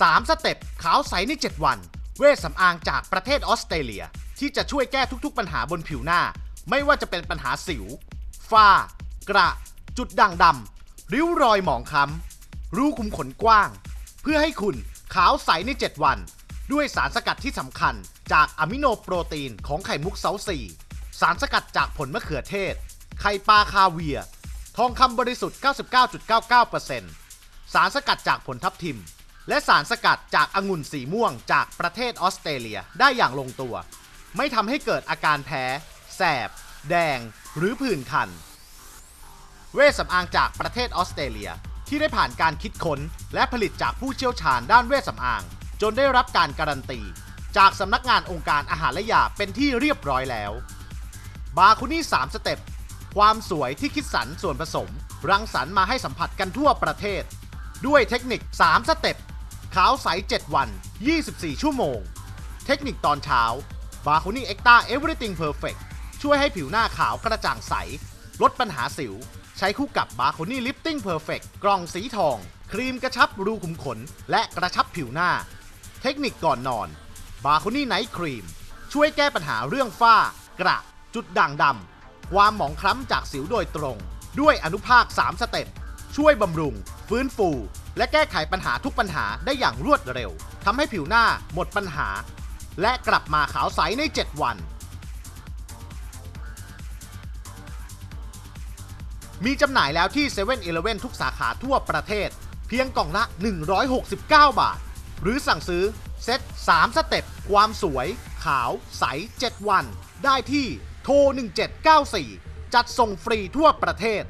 3 สเต็ปขาวใสใน 7 วัน เวชสำอางจากประเทศออสเตรเลีย ที่จะช่วยแก้ทุกๆปัญหาบนผิวหน้า ไม่ว่าจะเป็นปัญหาสิว ฝ้า กระ จุดด่างดำริ้วรอยหมองคล้ำรูขุมขนกว้าง เพื่อให้คุณขาวใสใน 7 วัน ด้วยสารสกัดที่สำคัญจากอะมิโนโปรตีนของไข่มุกเซาซีสารสกัดจากผลมะเขือเทศ ไข่ปลาคาเวียร์ทองคำบริสุทธิ์ 99.99%สารสกัดจากผลทับทิม และสารสกัดจากองุ่นสีม่วงจากประเทศออสเตรเลียได้อย่างลงตัว ไม่ทำให้เกิดอาการแพ้ แสบ แดง หรือผื่นคัน เวชสำอางจากประเทศออสเตรเลียที่ได้ผ่านการคิดค้น และผลิตจากผู้เชี่ยวชาญด้านเวชสำอาง จนได้รับการการันตี จากสำนักงานองค์การอาหารและยาเป็นที่เรียบร้อยแล้ว บาคุนี่ 3 สเต็ป ความสวยที่คิดสรรส่วนผสม รังสรรค์มาให้สัมผัสกันทั่วประเทศ ด้วยเทคนิค 3 สเต็ป ขาวใส 7 วัน 24 ชั่วโมง เทคนิคตอนเช้าบาคุนี่เอ็กตาเอเวอร์ติงเพอร์เฟกช่วยให้ผิวหน้าขาวกระจ่างใส ลดปัญหาสิว ใช้คู่กับบาคุนี่ลิฟติ้งเพอร์เฟกกล่องสีทอง ครีมกระชับรูขุมขน และกระชับผิวหน้า เทคนิคก่อนนอนบาคุนี่ไนท์ครีมช่วยแก้ปัญหาเรื่องฝ้า กระ จุดด่างดำความหมองคล้ำจากสิวโดยตรง ด้วยอนุภาค 3 สเต็ปช่วยบำรุง ฟื้นฟู และแก้ไขปัญหาทุกปัญหาได้อย่างรวดเร็วทำให้ผิวหน้าหมดปัญหา และกลับมาขาวใสใน 7 วัน มีจำหน่ายแล้วที่7 e เ e ่ e อทุกสาขาทั่วประเทศ เพียงกล่องละ 169 บาท หรือสั่งซื้อเซ็ต3 สเต็ปความสวย ขาวใส 7 วัน ได้ที่โทร 1794 จัดส่งฟรีทั่วประเทศ